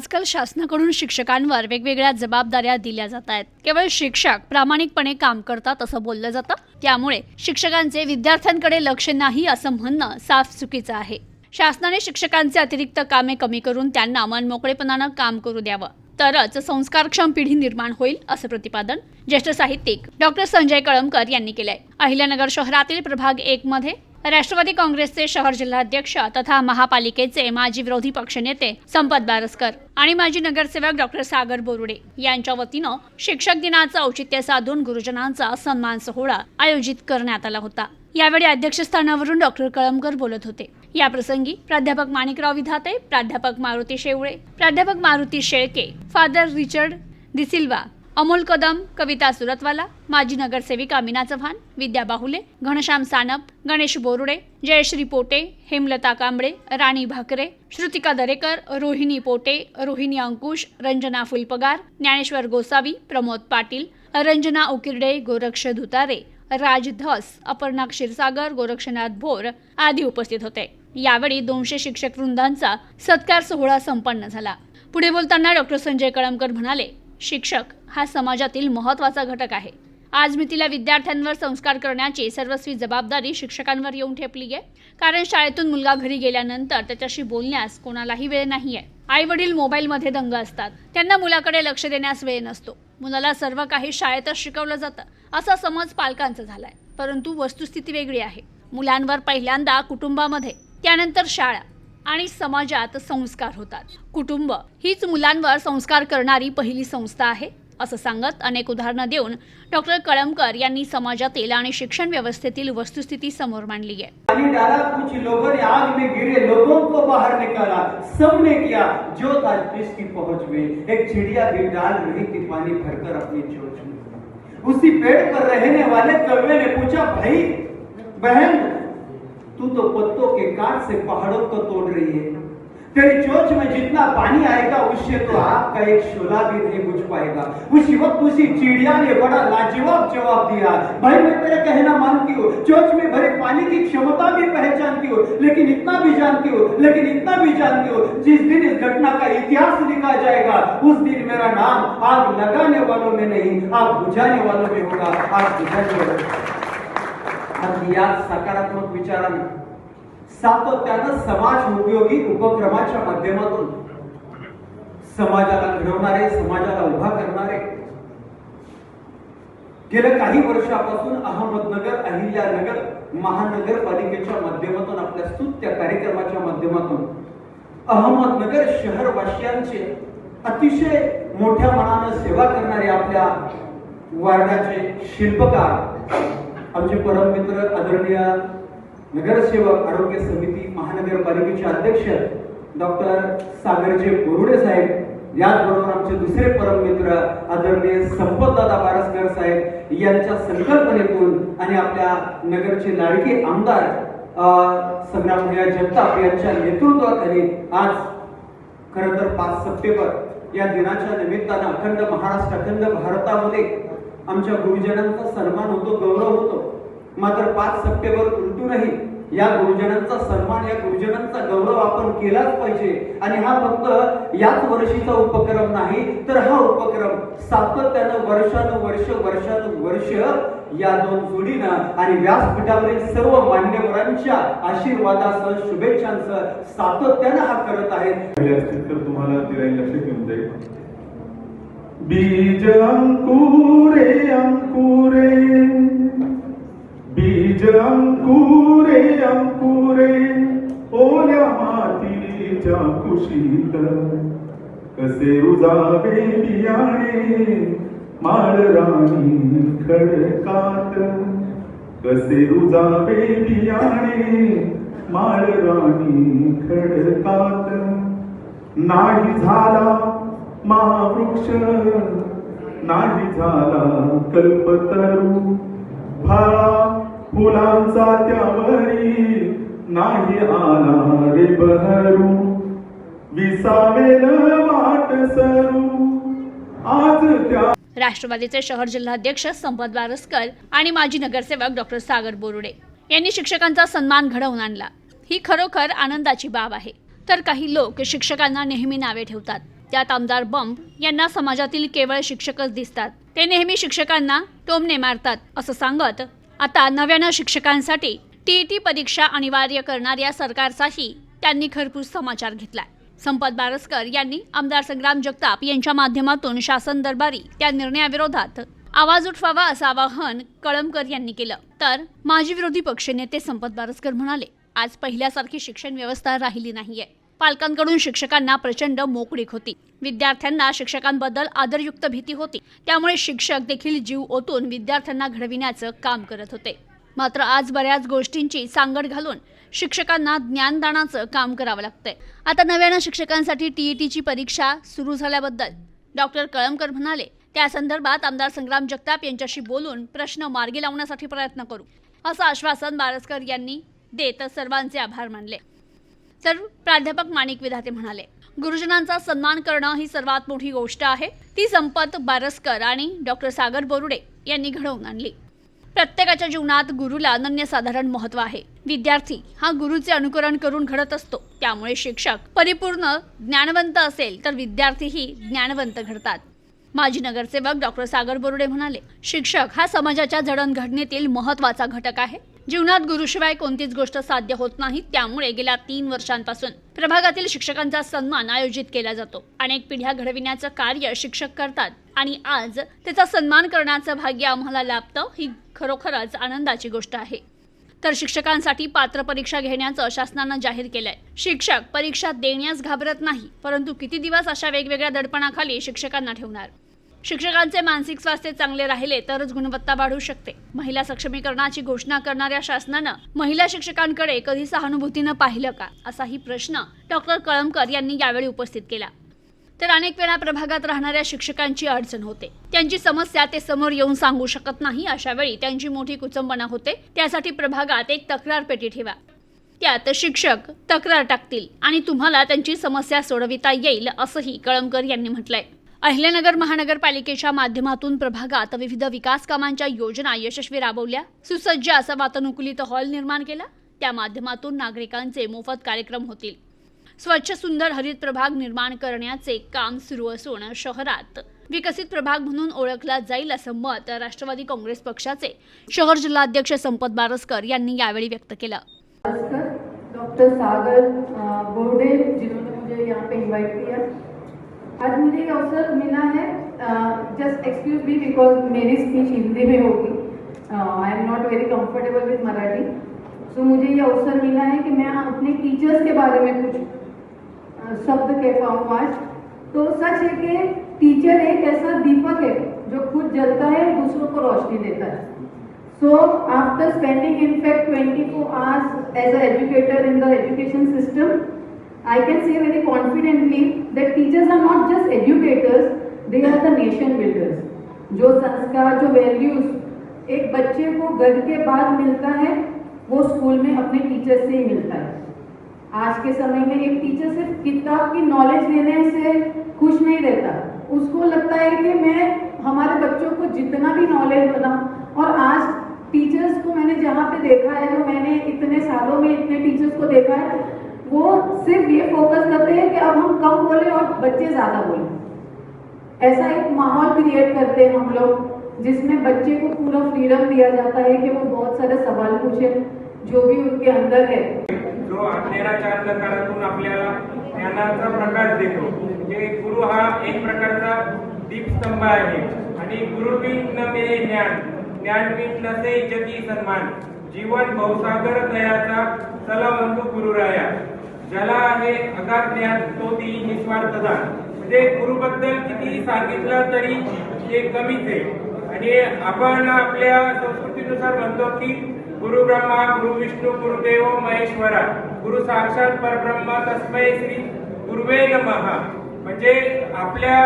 आजकाल शासनाकडून शिक्षकांवर वेगवेगळ्या जबाबदाऱ्या दिल्या जात आहेत. केवळ शिक्षक प्रामाणिकपणे काम करतात असं बोललं जातं. त्यामुळे शिक्षकांचे विद्यार्थ्यांकडे लक्ष नाही असं म्हणणं साफ चुकीचं आहे. शासनाने शिक्षकांचे अतिरिक्त कामे कमी करून त्यांना मनमोकळेपणानं काम करू द्यावं. तरच संस्कारक्षम पिढी निर्माण होईल असं प्रतिपादन ज्येष्ठ साहित्यिक डॉक्टर संजय कळमकर यांनी केलंय. अहिल्यानगर शहरातील प्रभाग एक मध्ये राष्ट्रवादी काँग्रेसचे शहर जिल्हाध्यक्ष तथा महापालिकेचे माजी विरोधी पक्षनेते संपत बारसकर आणि माजी नगरसेवक डॉक्टर सागर बोरुडे यांच्या वतीनं शिक्षक दिनाचं औचित्य साधून गुरुजनांचा सन्मान सोहळा आयोजित करण्यात आला होता. यावेळी अध्यक्षस्थानावरून डॉक्टर कळमकर बोलत होते. या प्रसंगी प्राध्यापक माणिकराव विधाते प्राध्यापक मारुती शेवळे प्राध्यापक मारुती शेळके फादर रिचर्ड डिसिल्वा अमोल कदम कविता सुरतवाला माजी नगरसेविका मीना चव्हाण विद्या बाहुले घनश्याम सानप गणेश बोरुडे जयश्री पोटे हेमलता कांबळे राणी भाकरे श्रुतिका दरेकर रोहिणी पोटे रोहिणी अंकुश रंजना फुलपगार ज्ञानेश्वर गोसावी प्रमोद पाटील रंजना उकिरडे गोरक्ष धुतारे राज धस अपर्णा क्षीरसागर गोरक्षनाथ भोर आदी उपस्थित होते. यावेळी दोनशे शिक्षक वृंदांचा सत्कार सोहळा संपन्न झाला. पुढे बोलताना डॉक्टर संजय कळमकर म्हणाले शिक्षक हा समाजातील महत्त्वाचा घटक आहे. आज मी तिला विद्यार्थ्यांवर संस्कार करण्याची सर्वस्वी जबाबदारी शिक्षकांवर येऊन ठेपली आहे. कारण शाळेतून मुलगा घरी गेल्यानंतर त्याच्याशी बोलण्यास कोणालाही वेळ नाही आहे आई वडील मोबाईलमध्ये दंग असतात. त्यांना मुलाकडे लक्ष देण्यास वेळ नसतो. मुलाला सर्व काही शाळेतच शिकवलं जातं. असा समज पालकांचा झालाय. परंतु वस्तुस्थिती वेगळी आहे. मुलांवर पहिल्यांदा कुटुंबामध्ये त्यानंतर शाळा. आणि समाजात संस्कार होतात. कुटुंब हीच मुलांवर संस्कार करणारी पहिली संस्था आहे असं सांगत अनेक उदाहरणं देऊन डॉक्टर कळमकर यांनी समाजातील आणि शिक्षण व्यवस्थेतील वस्तुस्थिती समोर मांडली आहे. उसी पेड़ पर रहने वाले कौवे ने पूछा भाई बहन तू तो पत्तों के काट से पहाड़ों को तोड़ रही है। तेरी चोंच में जितना पानी आएगा, उससे तो आग का एक शोला भी नहीं बुझ पाएगा। उसी वक्त उसी चिड़िया ने बड़ा लाजवाब जवाब दिया। भाई, मैं तेरा कहना मानती हूँ। चोंच में भरे पानी की क्षमता भी पहचानती हूँ, लेकिन इतना भी जानती हूँ, लेकिन इतना भी जानती हूँ, जिस दिन इस घटना का इतिहास लिखा जाएगा, उस दिन मेरा नाम आग लगाने वालों में नहीं, आग बुझाने वालों में होगा। आग बुझाने वालों में। आणि या सकारात्मक विचारानं सातत्यानं समाज उपयोगी उपक्रमाच्या माध्यमातून समाजाला घडवणारे समाजाला उभा करणारे. गेल्या काही वर्षापासून अहमदनगर अहिल्यानगर महानगरपालिकेच्या माध्यमातून आपल्या स्तुत्य कार्यक्रमाच्या माध्यमातून अहमदनगर शहरवासियांचे अतिशय मोठ्या मनानं सेवा करणारे आपल्या वार्डाचे शिल्पकार आमचे परम मित्र आदरणीय नगरसेवक आरोग्य समिती महानगरपालिकेचे अध्यक्ष डॉक्टर सागरजी बोरुडे साहेब याचबरोबर आमचे दुसरे परम मित्र आदरणीय संपतदादा बारसकर साहेब यांच्या संकल्पनेतून आणि आपल्या नगरचे लाडके आमदार अ, जगताप यांच्या नेतृत्वाखाली आज खरं तर पाच सप्टेंबर या दिनाच्या निमित्तानं अखंड महाराष्ट्र अखंड भारतामध्ये आमच्या गुरुजनांचा सन्मान होतो गौरव होतो. मात्र पाच सप्टेंबर उलटूनही या गुरुजनांचा सन्मान या गुरुजनांचा गौरव आपण केलाच पाहिजे. आणि हा फक्त याच वर्षीचा उपक्रम नाही तर हा उपक्रम सातत्यानं वर्षानुवर्ष वर्षानुवर्ष या दोन जोडीनं आणि व्यासपीठावरील सर्व मान्यवरांच्या आशीर्वादासह शुभेच्छांसह सातत्यानं हा करत आहेत. तुम्हाला दिराई लक्षात जाईल. बीज अंकुरे अंकुरे। बीज अंकुरे अंकुरे। ओल्या मातीच्या कुशीत कसे उजावे बियाणे माळ राणी खडकात। कसे उजावे बियाणे माळ राणी खडकात। नाही झाला महावृक्ष नाही झाला कल्पतरू. फळा फुलांचा त्यावरी नाही आला रे बहरू. विसावेल वाट सरू. आज त्या राष्ट्रवादीचे शहर जिल्हाध्यक्ष संपत बारसकर आणि माजी नगरसेवक डॉक्टर सागर बोरुडे यांनी शिक्षकांचा सन्मान घडवून आणला. ही खरोखर आनंदाची बाब आहे. तर काही लोक शिक्षकांना नेहमी नावे ठेवतात. त्यात आमदार बंब यांना समाजातील केवळ शिक्षकच दिसतात. ते नेहमी शिक्षकांना टोमणे मारतात असं सांगत आता नव्यानं शिक्षकांसाठी टीईटी परीक्षा अनिवार्य करणाऱ्या सरकारचाही त्यांनी खरपूस समाचार घेतला संपत बारसकर यांनी आमदार संग्राम जगताप यांच्या माध्यमातून शासन दरबारी त्या निर्णयाविरोधात आवाज उठवावा असं आवाहन कळमकर यांनी केलं. तर माजी विरोधी पक्षनेते संपत बारसकर म्हणाले आज पहिल्यासारखी शिक्षण व्यवस्था राहिली नाहीये. पालकांकडून शिक्षकांना प्रचंड मोकळीक होती. विद्यार्थ्यांना शिक्षकांबद्दल आदरयुक्त भीती होती. त्यामुळे शिक्षक देखील जीव ओतून विद्यार्थ्यांना घडविण्याचं काम करत होते. मात्र आज बऱ्याच गोष्टींची सांगड घालून शिक्षकांना ज्ञानदानाचं काम करावं लागतंय. आता नव्यानं शिक्षकांसाठी टीईटीची परीक्षा सुरू झाल्याबद्दल डॉक्टर कळमकर म्हणाले त्या संदर्भात आमदार संग्राम जगताप यांच्याशी बोलून प्रश्न मार्गी लावण्यासाठी प्रयत्न करू. असं आश्वासन बारसकर यांनी देत सर्वांचे आभार मानले. तर प्राध्यापक माणिक विधाते म्हणाले गुरुजनांचा सन्मान करणं ही सर्वात मोठी गोष्ट आहे. ती संपत बारसकर आणि डॉक्टर सागर बोरुडे यांनी घडवून आणली. प्रत्येकाच्या जीवनात गुरुला अनन्यसाधारण महत्त्व आहे. विद्यार्थी हा गुरुचे अनुकरण करून घडत असतो. त्यामुळे शिक्षक परिपूर्ण ज्ञानवंत असेल तर विद्यार्थीही ज्ञानवंत घडतात. माजी नगरसेवक डॉक्टर सागर बोर्डे म्हणाले शिक्षक हा समाजाच्या जडणघडणीतील महत्त्वाचा घटक आहे. जीवनात गुरुशिवाय कोणतीच गोष्ट साध्य होत नाही त्यामुळे गेल्या तीन वर्षांपासून प्रभागातील शिक्षकांचा सन्मान आयोजित केला जातो. अनेक पिढ्या घडविण्याचं कार्य शिक्षक करतात आणि आज त्याचा सन्मान करण्याचं भाग्य आम्हाला लाभतं ही खरोखरच आनंदाची गोष्ट आहे. तर शिक्षकांसाठी पात्र परीक्षा घेण्याचं शासनानं जाहीर केलंय. शिक्षक परीक्षा देण्यास घाबरत नाही परंतु किती दिवस अशा वेगवेगळ्या दडपणाखाली शिक्षकांना ठेवणार? शिक्षकांचे मानसिक स्वास्थ्य चांगले राहिले तरच गुणवत्ता वाढू शकते. महिला सक्षमीकरणाची घोषणा करणाऱ्या शासनानं महिला शिक्षकांकडे कधी सहानुभूतीनं पाहिलं का? असाही प्रश्न डॉक्टर कळमकर यांनी यावेळी उपस्थित केला. तर अनेक वेळा प्रभागात राहणाऱ्या शिक्षकांची अडचण होते. त्यांची समस्या ते समोर येऊन सांगू शकत नाही अशा वेळी त्यांची मोठी कुचंबना होते. त्यासाठी प्रभागात एक तक्रार पेटी ठेवा. त्यात शिक्षक तक्रार टाकतील आणि तुम्हाला त्यांची समस्या सोडविता येईल असंही कळमकर यांनी म्हटलंय. अहिल्यानगर महानगरपालिकेच्या माध्यमातून प्रभागात विविध विकास कामांच्या योजना यशस्वी राबवल्या. सुसज्ज असा वातानुकूलित हॉल निर्माण केला. त्या माध्यमातून नागरिकांचे मोफत कार्यक्रम होतील. स्वच्छ सुंदर हरित प्रभाग निर्माण करण्याचे काम सुरू असून शहरात विकसित प्रभाग म्हणून ओळखला जाईल असं मत राष्ट्रवादी काँग्रेस पक्षाचे शहर जिल्हाध्यक्ष संपत बारसकर यांनी यावेळी व्यक्त केलं. डॉक्टर सागर बोर्डे जिन्होंने मुझे यहाँ पे इनवाइट किया। आज मुझे ये अवसर मिला है जस्ट एक्सक्यूज मी बिकॉज मेरी स्पीच हिंदी में होगी। I am not very comfortable with Marathi. So मुझे ये अवसर मिला है कि मैं अपने टीचर्स के बारे में कुछ शब्द कहता हूँ आज। तो सच है कि टीचर एक ऐसा दीपक है जो खुद जलता है, दूसरों को रोशनी देता है। So after spending in fact twenty two hours as educator in the education system I can see very confidently that teachers are not just educators they are the nation builders जो संस्कार, जो वैल्यूज़ एक बच्चे को घर के बाद मिलता है, वो स्कूल में अपने टीचर से ही मिलता है। आज के समय में एक टीचर सिर्फ़ किताब की नॉलेज लेने से खुश नहीं रहता। उसको लगता है कि मैं हमारे बच्चों को जितना भी नॉलेज बना, और आज टीचर्स को मैंने जहाँ पे देखा है, जो मैंने इतने सालों में इतने टीचर्स को देखा है, वो सिर्फ़ ये फोकस करते हैं कि अब हम कम बोले और बच्चे ज़्यादा बोले। ऐसा एक माहौल क्रिएट करते हैं हम लोग, जिसमें बच्चे को पूरा फ्रीडम दिया जाता है कि वो बहुत सारे सवाल पूछे, जो भी उनके अंदर है। जो अंधेराच्या अंधकारातून आपल्याला ज्ञानाचा प्रकाश देतो. म्हणजे गुरु हा एक प्रकारचा दीपस्तंभ आहे. आणि गुरुविन नमे ज्ञान ज्ञानविन नसे जगी सन्मान जीवन भवसागर दयाचा चला म्हणतो गुरुराया. ज्याला आहे अगाध ज्ञान तो ती निस्वार्थ दान. म्हणजे गुरुबद्दल किती सांगितलं तरी ते कमीच आहे. आणि आपण आपल्या संस्कृतीनुसार म्हणतो की गुरु ब्रह्मा गुरु विष्णू गुरुदेव महेश्वरा. गुरु साक्षात परब्रह्मा तस्मै श्री गुरुवे नमहा म्हणजे आपल्या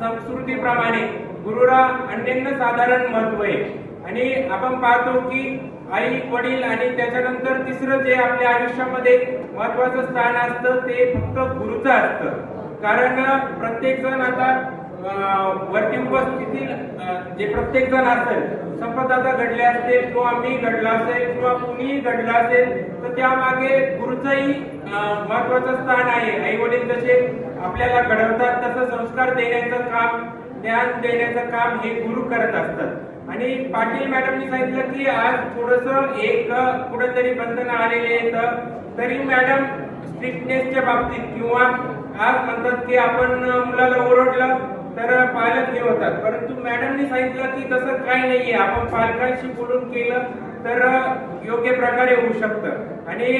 संस्कृतीप्रमाणे गुरुला अनन्य साधारण महत्त्व आहे. आणि आपण पाहतो की आई वडील आणि त्याच्यानंतर तिसरं जे आपल्या आयुष्यामध्ये महत्वाचं स्थान असतं ते फक्त गुरुचं असतं. कारण प्रत्येक जण आता अं, वरती उपस्थितील जे प्रत्येक जण असेल संपदाचा घडले असतील किंवा मी घडला असेल किंवा कुणीही घडला असेल त्यामागे गुरुचंही महत्वाचं स्थान आहे. आई वडील जसे आपल्याला घडवतात तसं संस्कार देण्याचं काम ज्ञान देण्याचं काम हे गुरु करत असतात. आणि पाटील मॅडमनी सांगितलं की आज थोडस एक कुठेतरी बंधन आलेले आहेत तरी मॅडम स्ट्रिक्टनेसच्या बाबतीत किंवा आज म्हणतात की आपण मुलाला ओरडलं तर पालक हे होतात. परंतु मॅडमनी सांगितलं की तसं काही नाहीये. आपण पालकांशी बोलून केलं तर योग्य प्रकारे होऊ शकतं. आणि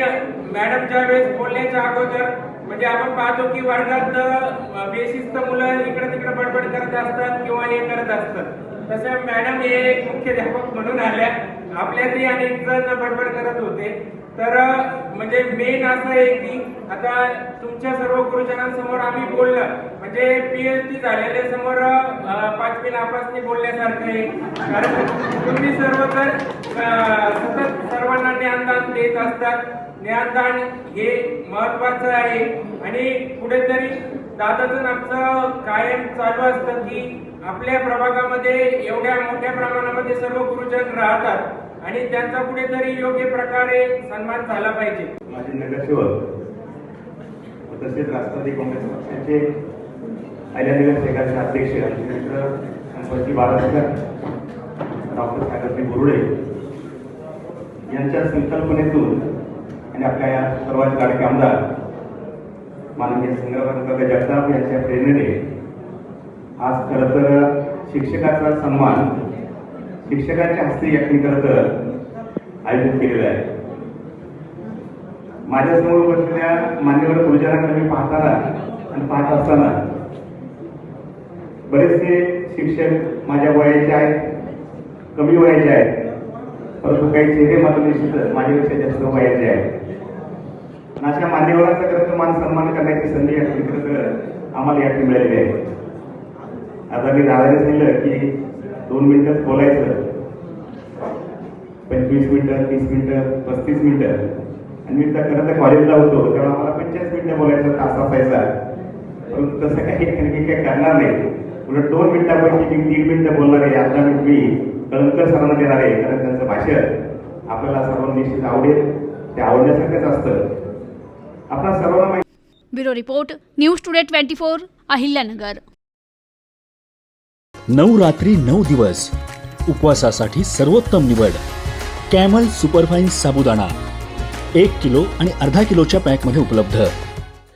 मॅडम ज्या वेळेस बोलण्याच्या अगोदर म्हणजे आपण पाहतो की वर्गात अ, मुलं इकडे तिकडे बडबड करत असतात किंवा हे करत असतात. तसं मॅडम हे एक मुख्याध्यापक म्हणून आल्या. आपल्यातही अनेक जण बडबड करत होते. तर म्हणजे मेन असं आहे की आता तुमच्या सर्व गुरुजनांसमोर आम्ही बोललं म्हणजे पीएचडी झालेल्या समोर पाचवी नापासनी बोलण्यासारखं आहे. कारण तुम्ही सर्व तर सतत सर्वांना ज्ञानदान देत असतात. ज्ञानदान हे महत्वाचं आहे. आणि कुठेतरी दादाचं आमचं कायम चालू असतं की आपल्या प्रभागामध्ये एवढ्या मोठ्या प्रमाणामध्ये सर्व गुरुजन राहतात आणि त्यांचा कुठेतरी योग्य प्रकारे सन्मान झाला पाहिजे. माझे नगरसेवक तसेच राष्ट्रवादी काँग्रेस पक्षाचे अहिल्यानगर शेगावचे अध्यक्ष आमचे मित्र संपत्ती बाळासकर डॉक्टर सागरजी बोरुडे यांच्या संकल्पनेतून आणि आपल्या या सर्वात लाडके आमदार माननीय संग्रामकाका जगताप यांच्या प्रेरणेने आज खरं तर शिक्षकाचा सन्मान शिक्षकांच्या हस्ते या खरं तर आयोजित केलेला आहे. माझ्यासमोर बसलेल्या मान्यवर गुरुजनांकडे मी पाहताना आणि पाहत असताना बरेचसे शिक्षक माझ्या वयाचे आहेत कमी वयाचे आहेत परंतु काही चेहरे मात्र निश्चितच माझ्यापेक्षा जास्त वयाचे आहेत. आणि अशा मान्यवरांचा खरं मान सन्मान करण्याची संधी या खरं तर आम्हाला यात मिळालेली आहे. आता मी दादाने सांगितलं की दोन मिनिटं बोलायचं पंचवीस मिनिटं तीस मिनिटं पस्तीस मिनिटं. आणि मी तर खरं तर कॉलेजला होतो तेव्हा मला पंचेचाळीस मिनिटं बोलायचं तास असायचा. परंतु तसं काही आणखी काही करणार नाही. उलट दोन मिनिटापैकी मी तीन मिनिटं बोलणार आहे अर्धा मिनिट मी कळंकर सरांना देणार आहे कारण त्यांचं भाषण आपल्याला सर्वांना निश्चित आवडेल ते आवडण्यासारखंच असतं. आपल्या सर्वांना माहिती bureau report news today twenty four Ahilyanagar. नऊ रात्री नऊ दिवस. उपवासासाठी सर्वोत्तम निवड. Camel superfine sabudana. एक किलो आणि अर्धा किलोच्या पॅकमध्ये उपलब्ध.